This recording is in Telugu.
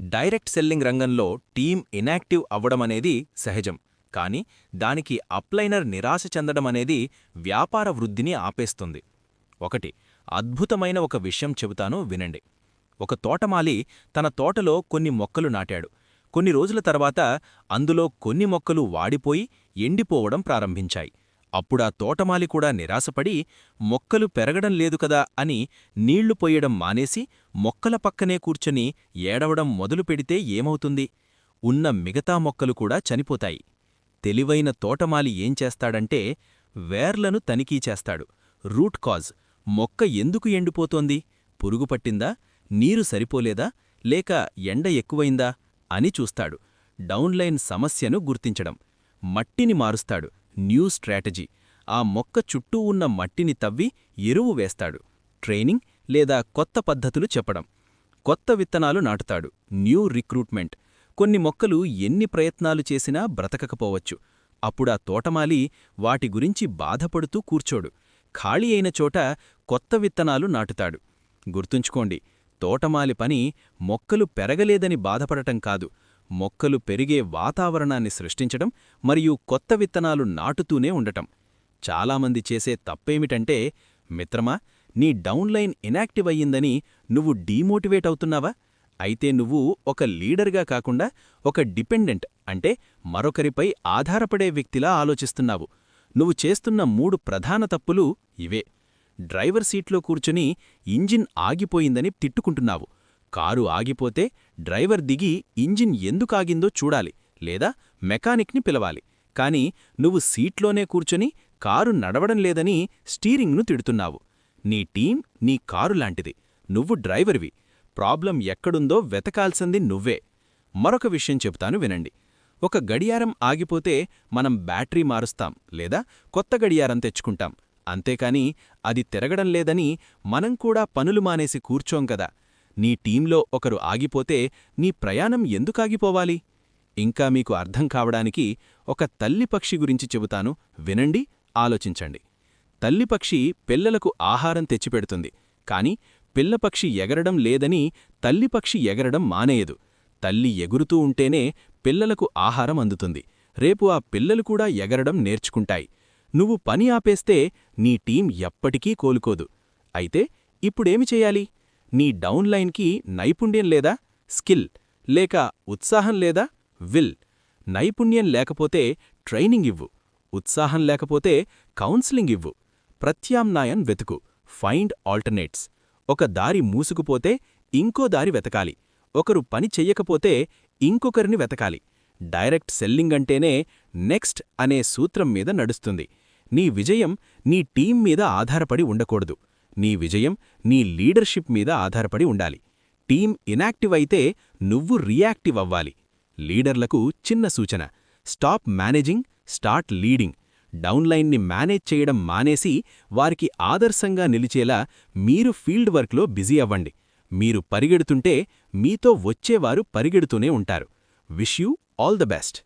డైరెక్ట్ సెల్లింగ్ రంగంలో టీం ఇనాక్టివ్ అవ్వడమనేది సహజం. కానీ దానికి అప్లైనర్ నిరాశ చెందడమనేది వ్యాపార వృద్ధిని ఆపేస్తుంది. ఒకటి అద్భుతమైన ఒక విషయం చెబుతాను వినండి. ఒక తోటమాలి తన తోటలో కొన్ని మొక్కలు నాటాడు. కొన్ని రోజుల తర్వాత అందులో కొన్ని మొక్కలు వాడిపోయి ఎండిపోవడం ప్రారంభించాయి. అప్పుడా తోటమాలి కూడా నిరాశపడి మొక్కలు పెరగడం లేదు కదా అని నీళ్ళు పొయ్యడం మానేసి మొక్కల పక్కనే కూర్చొని ఏడవడం మొదలు పెడితే ఏమవుతుంది? ఉన్న మిగతా మొక్కలు కూడా చనిపోతాయి. తెలివైన తోటమాలి ఏం చేస్తాడంటే వేర్లను తనిఖీ చేస్తాడు. రూట్ కాజ్ మొక్క ఎందుకు ఎండిపోతోంది? పురుగు పట్టిందా? నీరు సరిపోలేదా? లేక ఎండ ఎక్కువైందా? అని చూస్తాడు. డౌన్లైన్ సమస్యను గుర్తించడం. మట్టిని మారుస్తాడు. New strategy. ఆ మొక్క చుట్టూ ఉన్న మట్టిని తవ్వి ఎరువు వేస్తాడు. ట్రైనింగ్ లేదా కొత్త పద్ధతులు చెప్పడం. కొత్త విత్తనాలు నాటుతాడు. New recruitment. కొన్ని మొక్కలు ఎన్ని ప్రయత్నాలు చేసినా బ్రతకకపోవచ్చు. అప్పుడా తోటమాలి వాటి గురించి బాధపడుతూ కూర్చోడు. ఖాళీ అయిన చోట కొత్త విత్తనాలు నాటుతాడు. గుర్తుంచుకోండి తోటమాలి పని మొక్కలు పెరగలేదని బాధపడటం కాదు. మొక్కలు పెరిగే వాతావరణాన్ని సృష్టించడం మరియు కొత్త విత్తనాలు నాటుతూనే ఉండటం. చాలామంది చేసే తప్పేమిటంటే మిత్రమా నీ డౌన్లైన్ ఇనాక్టివ్ అయ్యిందని నువ్వు డీమోటివేట్ అవుతున్నావా? అయితే నువ్వు ఒక లీడర్గా కాకుండా ఒక డిపెండెంట్ అంటే మరొకరిపై ఆధారపడే వ్యక్తిలా ఆలోచిస్తున్నావు. నువ్వు చేస్తున్న మూడు ప్రధాన తప్పులు ఇవే. డ్రైవర్ సీట్లో కూర్చుని ఇంజిన్ ఆగిపోయిందని తిట్టుకుంటున్నావు. కారు ఆగిపోతే డ్రైవర్ దిగి ఇంజిన్ ఎందుకాగిందో చూడాలి లేదా మెకానిక్ని పిలవాలి. కాని నువ్వు సీట్లోనే కూర్చొని కారు నడవడం లేదని స్టీరింగ్ను తిడుతున్నావు. నీ టీం నీ కారు లాంటిది. నువ్వు డ్రైవర్వి. ప్రాబ్లం ఎక్కడుందో వెతకాల్సింది నువ్వే. మరొక విషయం చెబుతాను వినండి. ఒక గడియారం ఆగిపోతే మనం బ్యాటరీ మారుస్తాం లేదా కొత్త గడియారం తెచ్చుకుంటాం. అంతేకాని అది తిరగడం లేదని మనం కూడా పనులు మానేసి కూర్చోం కదా. నీ టీంలో ఒకరు ఆగిపోతే నీ ప్రయాణం ఎందుకాగిపోవాలి? ఇంకా మీకు అర్థం కావడానికి ఒక తల్లిపక్షి గురించి చెబుతాను. వినండి ఆలోచించండి. తల్లిపక్షి పిల్లలకు ఆహారం తెచ్చిపెడుతుంది. కాని పిల్లపక్షి ఎగరడం లేదని తల్లిపక్షి ఎగరడం మానేయదు. తల్లి ఎగురుతూ ఉంటేనే పిల్లలకు ఆహారం అందుతుంది. రేపు ఆ పిల్లలు కూడా ఎగరడం నేర్చుకుంటాయి. నువ్వు పని ఆపేస్తే నీ టీం ఎప్పటికీ కోలుకోదు. అయితే ఇప్పుడేమి చేయాలి? నీ డౌన్లైన్కి నైపుణ్యం లేదా స్కిల్ లేక ఉత్సాహం లేదా విల్. నైపుణ్యం లేకపోతే ట్రైనింగ్ ఇవ్వు. ఉత్సాహం లేకపోతే కౌన్సిలింగ్ ఇవ్వు. ప్రత్యామ్నాయం వెతుకు. Find alternates. ఒక దారి మూసుకుపోతే ఇంకో దారి వెతకాలి. ఒకరు పని చెయ్యకపోతే ఇంకొకరిని వెతకాలి. డైరెక్ట్ సెల్లింగ్ అంటేనే నెక్స్ట్ అనే సూత్రం మీద నడుస్తుంది. నీ విజయం నీ టీం మీద ఆధారపడి ఉండకూడదు. నీ విజయం నీ లీడర్షిప్ మీద ఆధారపడి ఉండాలి. టీం ఇనాక్టివ్ అయితే నువ్వు రియాక్టివ్ అవ్వాలి. లీడర్లకు చిన్న సూచన. Stop managing start leading. డౌన్లైన్ని manage చేయడం మానేసి వారికి ఆదర్శంగా నిలిచేలా మీరు ఫీల్డ్ వర్క్లో బిజీ అవ్వండి. మీరు పరిగెడుతుంటే మీతో వచ్చేవారు పరిగెడుతూనే ఉంటారు. Wish you all the best.